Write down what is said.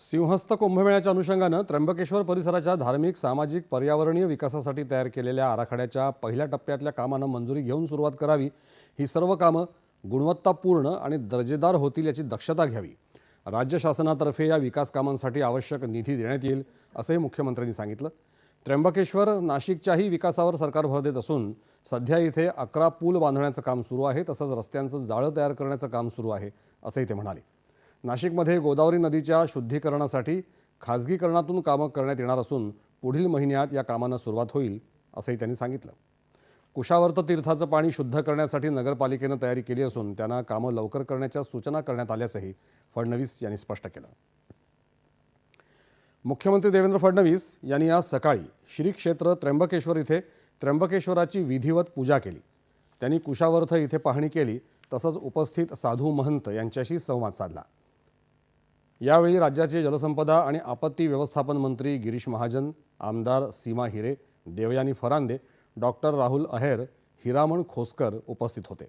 सिंहस्थ कुंभमेळ्याच्या अनुषंगानं त्र्यंबकेश्वर परिसराच्या धार्मिक सामाजिक पर्यावरणीय विकासासाठी तयार केलेल्या आराखड्याच्या पहिल्या टप्प्यातल्या कामांना मंजुरी घेऊन सुरुवात करावी. ही सर्व कामं गुणवत्तापूर्ण आणि दर्जेदार होतील याची दक्षता घ्यावी. राज्य शासनातर्फे या विकास कामांसाठी आवश्यक निधी देण्यात येईल असंही मुख्यमंत्र्यांनी सांगितलं. त्र्यंबकेश्वर नाशिकच्याही विकासावर सरकार भर देत असून सध्या इथे अकरा पूल बांधण्याचं काम सुरू आहे तसंच रस्त्यांचं जाळं तयार करण्याचं काम सुरू आहे असंही ते म्हणाले. नाशिकमध्ये गोदावरी नदीच्या शुद्धीकरणासाठी खाजगीकरणातून कामं करण्यात येणार असून पुढील महिन्यात या कामांना सुरुवात होईल असंही त्यांनी सांगितलं. कुशावर्त तीर्थाचं पाणी शुद्ध करण्यासाठी नगरपालिकेनं तयारी केली असून त्यांना कामं लवकर करण्याच्या सूचना करण्यात आल्याचंही फडणवीस यांनी स्पष्ट केलं. मुख्यमंत्री देवेंद्र फडणवीस यांनी आज सकाळी श्री क्षेत्र त्र्यंबकेश्वर इथे त्र्यंबकेश्वराची विधिवत पूजा केली. त्यांनी कुशावर्थ इथे पाहणी केली तसंच उपस्थित साधू महंत यांच्याशी संवाद साधला. यावेळी राज्याचे जलसंपदा आणि आपत्ती व्यवस्थापन मंत्री गिरीश महाजन आमदार सीमा हिरे देवयानी फरांदे डॉक्टर राहुल अहेर हिरामण खोसकर उपस्थित होते.